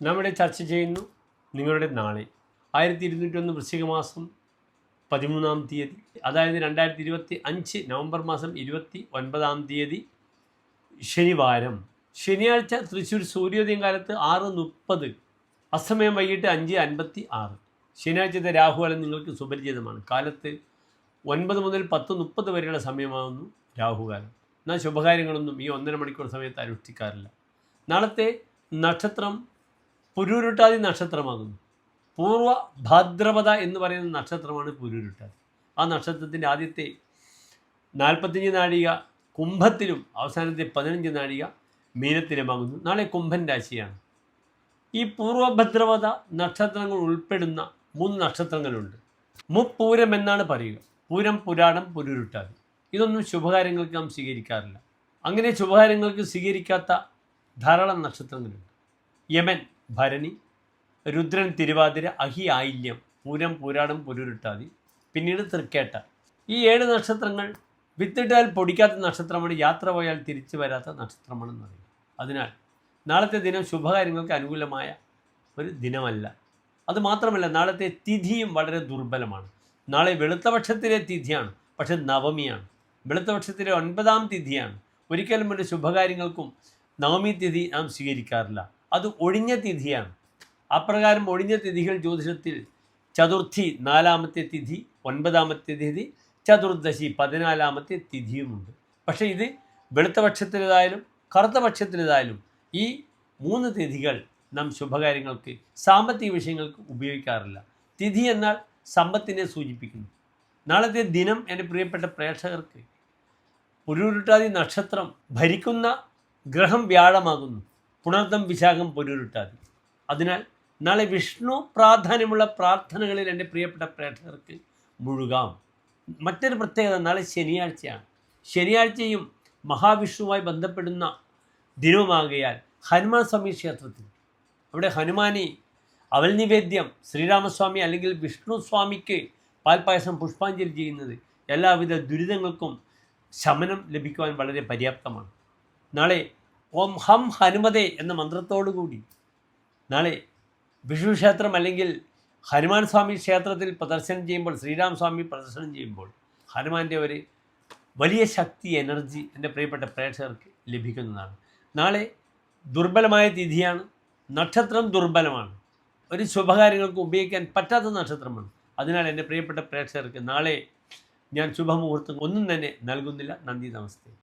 നമ്മുടെ ചർച്ച ചെയ്യുന്നു നിങ്ങളുടെ നാളെ. ആയിരത്തി ഇരുന്നൂറ്റൊന്ന് വൃശ്ചിക മാസം പതിമൂന്നാം തീയതി അതായത് രണ്ടായിരത്തി ഇരുപത്തി അഞ്ച് നവംബർ മാസം ഇരുപത്തി ഒൻപതാം തീയതി ശനിവാരം. ശനിയാഴ്ച തൃശ്ശൂർ സൂര്യോദയം കാലത്ത് ആറ് മുപ്പത് അസമയം വൈകിട്ട് അഞ്ച് അൻപത്തി ആറ് ശനിയാഴ്ചത്തെ രാഹുകാലം നിങ്ങൾക്ക് സുപരിചിതമാണ്. കാലത്ത് ഒൻപത് മുതൽ പത്ത് മുപ്പത് വരെയുള്ള സമയമാകുന്നു രാഹുകാലം. എന്നാൽ ശുഭകാര്യങ്ങളൊന്നും ഈ ഒന്നര മണിക്കൂർ സമയത്ത് അനുഷ്ഠിക്കാറില്ല. നാളത്തെ നക്ഷത്രം പുരൂരുട്ടാതി നക്ഷത്രമാകുന്നു പൂർവ ഭാദ്രപദ എന്ന് പറയുന്ന നക്ഷത്രമാണ് പുരൂരുട്ടാതി. ആ നക്ഷത്രത്തിന്റെ ആദ്യത്തെ നാൽപ്പത്തഞ്ച് നാഴിക കുംഭത്തിലും അവസാനത്തെ പതിനഞ്ച് നാഴിക മീനത്തിലുമാകുന്നു. നാളെ കുംഭൻ രാശിയാണ്. ഈ പൂർവഭദ്രവത നക്ഷത്രങ്ങൾ ഉൾപ്പെടുന്ന മൂന്ന് നക്ഷത്രങ്ങളുണ്ട്. മുപ്പൂരം എന്നാണ് പറയുക. പൂരം പുരാണം പുരുരുട്ടാതി. ഇതൊന്നും ശുഭകാര്യങ്ങൾക്ക് നാം സ്വീകരിക്കാറില്ല. അങ്ങനെ ശുഭകാര്യങ്ങൾക്ക് സ്വീകരിക്കാത്ത ധാരാളം നക്ഷത്രങ്ങളുണ്ട്. യമൻ ഭരണി രുദ്രൻ തിരുവാതിര അഹി ആയില്യം പൂരം പൂരാടം പുരുരുട്ടാതി പിന്നീട് തൃക്കേട്ട. ഈ ഏഴ് നക്ഷത്രങ്ങൾ വിത്തിട്ടാൽ പൊടിക്കാത്ത നക്ഷത്രമാണ് യാത്ര പോയാൽ തിരിച്ചു വരാത്ത നക്ഷത്രമാണെന്ന് അറിയുക അതിനാൽ നാളത്തെ ദിനം ശുഭകാര്യങ്ങൾക്ക് അനുകൂലമായ ഒരു ദിനമല്ല. അതുമാത്രമല്ല നാളത്തെ തിഥിയും വളരെ ദുർബലമാണ്. നാളെ വെളുത്തപക്ഷത്തിലെ തിഥിയാണ് പക്ഷെ നവമിയാണ്. വെളുത്തപക്ഷത്തിലെ ഒൻപതാം തിഥിയാണ്. ഒരിക്കലും ഒരു ശുഭകാര്യങ്ങൾക്കും നവമി തിഥി നാം സ്വീകരിക്കാറില്ല. അത് ഒഴിഞ്ഞ തിഥിയാണ്. അപ്രകാരം ഒഴിഞ്ഞ തിഥികൾ ജ്യോതിഷത്തിൽ ചതുർത്ഥി നാലാമത്തെ തിഥി ഒൻപതാമത്തെ തിഥി ചതുർദശി പതിനാലാമത്തെ തിഥിയുമുണ്ട്. പക്ഷേ ഇത് വെളുത്ത പക്ഷത്തിലേതായാലും കറുത്ത പക്ഷത്തിലേതായാലും ഈ മൂന്ന് തിഥികൾ നാം ശുഭകാര്യങ്ങൾക്ക് സാമ്പത്തിക വിഷയങ്ങൾക്ക് ഉപയോഗിക്കാറില്ല. തിഥി എന്നാൽ സമ്പത്തിനെ സൂചിപ്പിക്കുന്നു. നാളത്തെ ദിനം എന്റെ പ്രിയപ്പെട്ട പ്രേക്ഷകർക്ക് പുരുരുട്ടാതി നക്ഷത്രം ഭരിക്കുന്ന ഗ്രഹം വ്യാഴമാകുന്നു. പുണർദം വിശാഖം പൊരുരുട്ടാതി. അതിനാൽ നാളെ വിഷ്ണു പ്രാധാന്യമുള്ള പ്രാർത്ഥനകളിൽ എന്റെ പ്രിയപ്പെട്ട പ്രേക്ഷകർക്ക് മുഴുകാം. മറ്റൊരു പ്രത്യേകത നാളെ ശനിയാഴ്ചയാണ്. ശനിയാഴ്ചയും മഹാവിഷ്ണുവുമായി ബന്ധപ്പെടുന്ന ദിനവുമാകയാൽ ഹനുമാൻ സ്വാമി ക്ഷേത്രത്തിൽ. അവിടെ ഹനുമാനി അവൽ നിവേദ്യം ശ്രീരാമസ്വാമി അല്ലെങ്കിൽ വിഷ്ണു സ്വാമിക്ക് പാൽപ്പായസം പുഷ്പാഞ്ജലി ചെയ്യുന്നത് എല്ലാവിധ ദുരിതങ്ങൾക്കും ശമനം ലഭിക്കുവാൻ വളരെ പര്യാപ്തമാണ്. നാളെ ഓം ഹം ഹനുമതേ എന്ന മന്ത്രത്തോടു കൂടി നാളെ വിഷ്ണു ക്ഷേത്രം അല്ലെങ്കിൽ ഹനുമാൻ സ്വാമി ക്ഷേത്രത്തിൽ പ്രദർശനം ചെയ്യുമ്പോൾ ശ്രീരാം സ്വാമി പ്രദർശനം ചെയ്യുമ്പോൾ ഹനുമാന്റെ ഒരു വലിയ ശക്തി എനർജി എന്റെ പ്രിയപ്പെട്ട പ്രേക്ഷകർക്ക് ലഭിക്കുന്നതാണ്. നാളെ ദുർബലമായ തിഥിയാണ്. നക്ഷത്രം ദുർബലമാണ്. ഒരു ശുഭകാര്യങ്ങൾക്ക് ഉപയോഗിക്കാൻ പറ്റാത്ത നക്ഷത്രമാണ്. അതിനാൽ എന്റെ പ്രിയപ്പെട്ട പ്രേക്ഷകർക്ക് നാളെ ഞാൻ ശുഭമുഹൂർത്തം ഒന്നും തന്നെ നൽകുന്നില്ല. നന്ദി നമസ്തേ.